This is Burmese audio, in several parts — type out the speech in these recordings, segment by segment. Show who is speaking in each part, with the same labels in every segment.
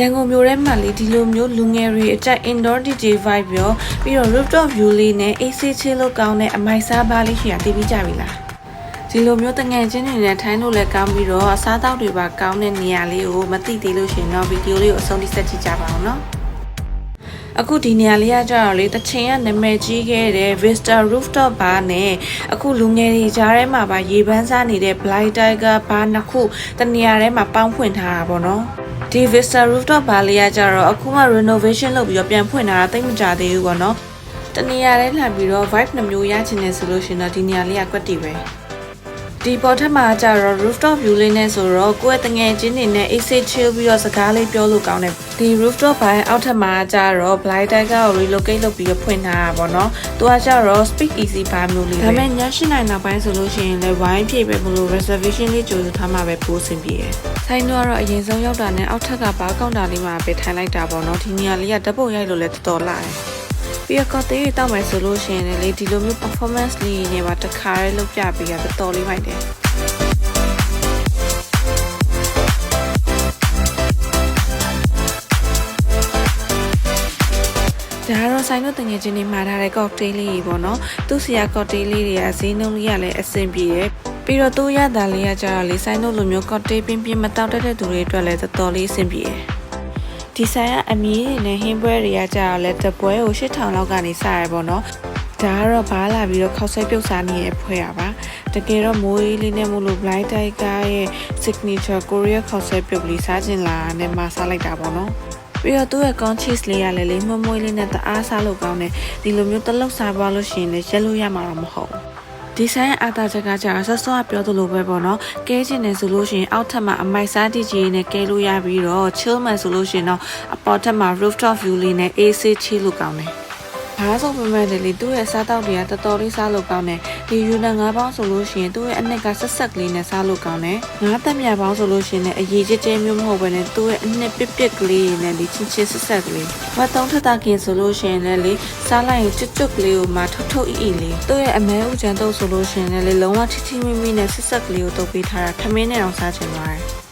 Speaker 1: ရန်ကုန်မြို့ထဲမှာလေဒီလိုမျိုးလူငယ်တွေအကြိုက် indoor DJ vibe ရောပြီးတော့ rooftop view လေးနဲ့ AC chill လို့ကောင်းတဲ့အမိုက်စားဘားလေးရှိတာသိပြီးကြပြီလားဒီလိုမျိုးတငယ်ချင်းတွေနဲ့ထိုင်းလို့လည်းကောင်းပြီးတော့အစားအသောက်တွေပါကောင်းတဲ့နေရာလေးကိုမသိသေးလို့ရှရင်တော့ဗီဒီယိုလေးကိုအဆုံးထိဆက်ကြည့်ကြပါအောင်နော်အခုဒီနေရာလေးကကြတော့လေတချင်ကနာမည်ကြီးခဲ့တဲ့ Vista Rooftop Bar နဲ့အခုလူငယ်တွေကြားထဲမှာပါရေပန်းစားနေတဲ့ Blind Tiger Bar နှစ်ခုတနေရာထဲမှာပေါင်းဖွင့်ထားတာပေါ့နော် ဒီ Vista Rooftop Bar လေးကကြတော့အခုမှ renovation လုပ်ပြီးတော့ပြန်ဖွင့်ထားတာတိတ်မကြသေးဘူးပေါ့နော်တနေရာထဲလာပြီးတော့ vibe နှမျိုးရချင်တယ်ဆိုလို့ရှရင်တော့ဒီနေရာလေးကကွက်တီပဲ ဒီပေါ်ထက်မှာကျတော့ rooftop view လေးနဲ့ဆိုတော့ကိုယ့်ရဲ့တငယ်ချင်းတွေနဲ့ AC chill ပြီးတော့စကားလေးပြောလို့ကောင်းတယ်ဒီ rooftop ဘိုင်းအောက်ထပ်မှာကျတော့ blind tiger ကို relocate လုပ်ပြီးတော့ဖွင့်ထားတာပေါ့နော်သူကကျတော့ speak easy bar မျိုးလေးဒါပေမဲ့ည8နိုင်နောက်ပိုင်းဆိုလို့ရှိရင်လည်းဝိုင်းဖြည့်ပဲမလို့ reservation လေးကြိုးထားမှာပဲပို့ဆင်ပြေတယ်ဆိုင်တော့ကတော့အရင်ဆုံးရောက်တာနဲ့အောက်ထပ်ကဘာကောင်တာလေးမှာပဲထိုင်လိုက်တာပေါ့နော်ဒီနေရာလေးကဓာတ်ပုံရိုက်လို့လည်းတော်တော်လာတယ် ပြီးတော့ကော်တေးတွေတောက်မယ်ဆိုလို့ရှိရင်လည်းဒီလိုမျိုး performance လေးနေပါတခါရဲလုပ်ပြပြီးတော့တော်တော်လေးမိုက်တယ်ဒါကတော့ဆိုင်တို့တငယ်ချင်းတွေမှာထားတဲ့ cocktail လေးတွေပေါ့နော်သူ့ဆီက cocktail လေးတွေကဈေးနှုန်းလေးကလည်းအဆင်ပြေတယ်ပြီးတော့သူ့ရတာလေးကကြတော့လေဆိုင်တို့လိုမျိုး cocktail ပြင်းပြင်းမတောက်တတ်တဲ့သူတွေအတွက်လည်းတော်တော်လေးအဆင်ပြေတယ် ဒီဆိုင်ကအမီးတွေနဲ့ဟင်းပွဲတွေကကြတော့လဲတပွဲကို8000လောက်ကနေစရပေါ့နော်ဒါကတော့ဘားလာပြီးတော့ခောက်ဆွဲပြုတ်စားနေတဲ့ဖွဲရပါတကယ်တော့မိုးအေးလေးနဲ့မို့လို့ blind tiger ရဲ့ signature korea ခောက်ဆွဲပြုတ်လေးစားခြင်းလာနဲ့မစားလိုက်တာပေါ့နော်ပြီးတော့သူ့ရဲ့ con cheese လေးရလည်းလေးမွမွေးလေးနဲ့တအားစားလို့ကောင်းတယ်ဒီလိုမျိုးတလုတ်စားပါလို့ရှိရင်လည်းရက်လို့ရမှာတော့မဟုတ်ဘူး ဒီဆိုင်အာတာချက်ကကြာဆော့ဆော့ပြောသလိုပဲပေါ့နော်ကဲချင်တယ်ဆိုလို့ရှိရင်အောက်ထပ်မှာအမိုက်စားတီကြီးနဲ့ကဲလို့ရပြီးတော့ chill မှန်ဆိုလို့ရှိရင်တော့အပေါ်ထပ်မှာ rooftop view လေးနဲ့ AC chill လို့ကောင်းတယ် ဘာဆိုပေမဲ့လေသူ့ရဲ့စားတောက်တွေကတော်တော်လေးစားလို့ကောင်းတယ်ဒီယူနံငါးပေါင်းဆိုလို့ရှိရင်သူ့ရဲ့အနှစ်ကဆက်ဆက်ကလေးနဲ့စားလို့ကောင်းတယ်ငါးသက်မြပေါင်းဆိုလို့ရှိရင်လည်းအရေးကြီးကြီးမျိုးမဟုတ်ဘဲနဲ့သူ့ရဲ့အနှစ်ပစ်ပစ်ကလေးနဲ့ဒီချင်းချင်းဆက်ဆက်ကလေးဝတ်သုံးထတာကင်ဆိုလို့ရှိရင်လည်းလေစားလိုက်ရင်ကျွတ်ကျွတ်ကလေးကိုမှထုတ်ထုတ်အီအီလေးသူ့ရဲ့အမဲဥချန်တုပ်ဆိုလို့ရှိရင်လည်းလုံးဝထိထိမိမိနဲ့ဆက်ဆက်ကလေးကိုတုပ်ပေးထားတာထမင်းနဲ့အောင်စားချင်ပါတယ်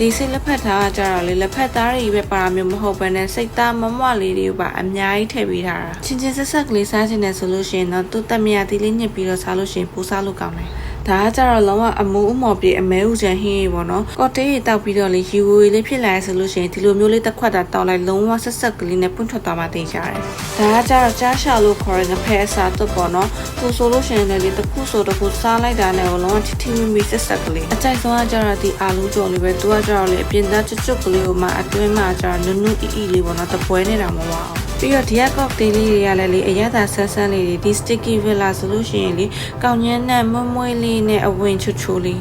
Speaker 1: ဒီစိတ်လက်ဖက်သားကကြတော့လေလက်ဖက်သားတွေပဲပါမျိုးမဟုတ်ဘဲနဲ့စိတ်သားမမွလေးတွေကိုပါအများကြီးထည့်ပေးထားတာချင်းချင်းဆက်ဆက်ကလေးစားချင်တယ်ဆိုလို့ရှိရင်တော့သူ့တက်မြတီလေးညစ်ပြီးတော့စားလို့ရှိရင်ပိုးစားလို့ကောင်းတယ် ဒါကကြတော့လုံးဝအမူးအမော်ပြေအမဲဥချန်ဟင်းရေပေါ့နော်ကော်တေးရေတောက်ပြီးတော့လေယူဝေလေးဖြစ်လာရဆိုလို့ရှိရင်ဒီလိုမျိုးလေးတစ်ခွက်တာတောက်လိုက်လုံးဝဆက်ဆက်ကလေးနဲ့ပွင့်ထွက်သွားမှသိကြတယ်ဒါကကြတော့ကြားရှာလို့ခေါ်တဲ့ငဖဲအစာတော့ပေါ့နော်သူဆိုလို့ရှိရင်လည်းဒီတစ်ခုဆိုတစ်ခုစားလိုက်တာနဲ့လုံးဝထိထိမိမိဆက်ဆက်ကလေးအကြိုက်ဆုံးကကြတော့ဒီအာလူးကြော်လေးပဲသူကကြတော့လေအပြင်သားကျွတ်ကျွတ်ကလေးကိုမှအတွင်းမှာကြတော့နုနုအီအီလေးပေါ့နော်တပွဲနေတာမဟုတ်ပါဘူး ပြီးတော့ဒီကကော့တေးလေးတွေကလည်းလေအရသာဆန်းဆန်းလေးတွေဒီ sticky villa ဆိုလို့ရှိရင်လေကောင်းညမ်းနဲ့မွမွေးလေးနဲ့အဝင်ချူချူလေး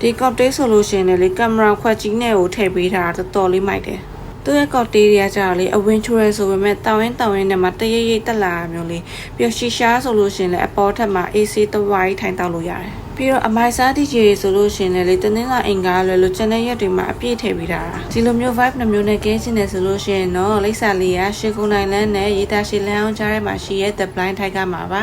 Speaker 1: ဒီကော့တေးဆိုလို့ရှိရင်လေကင်မရာခွက်ကြီးနဲ့ကိုထည့်ပေးထားတာတော်တော်လေးမိုက်တယ်သူရဲ့ကော့တေးတွေကကြတော့လေအဝင်ချူရဲဆိုပေမဲ့တောင်းရင်တောင်းရင်နဲ့မှတရရိတ်တက်လာမျိုးလေးပြီးတော့ရှီရှားဆိုလို့ရှိရင်လည်းအပေါ်ထက်မှာ AC တဝိုင်းထိုင်တောက်လို့ရတယ် ပြီးတော့အမိုက်စားတီဂျီဆိုလို့ရှိရင်လည်းတနင်္လာအင်္ဂါလွယ်လို့ကျန်တဲ့ရက်တွေမှာအပြည့်ထည့်ပေးတာဒီလိုမျိုး vibe နှမျိုးနဲ့ကဲချင်တယ်ဆိုလို့ရှိရင်တော့လိပ်စာလေးရရှေကုန်းနိုင်လန်းနဲ့ရေးသားရှေလန်းအောင်ကြားထဲမှာရှိရဲ့ The Blind Tiger မှာပါ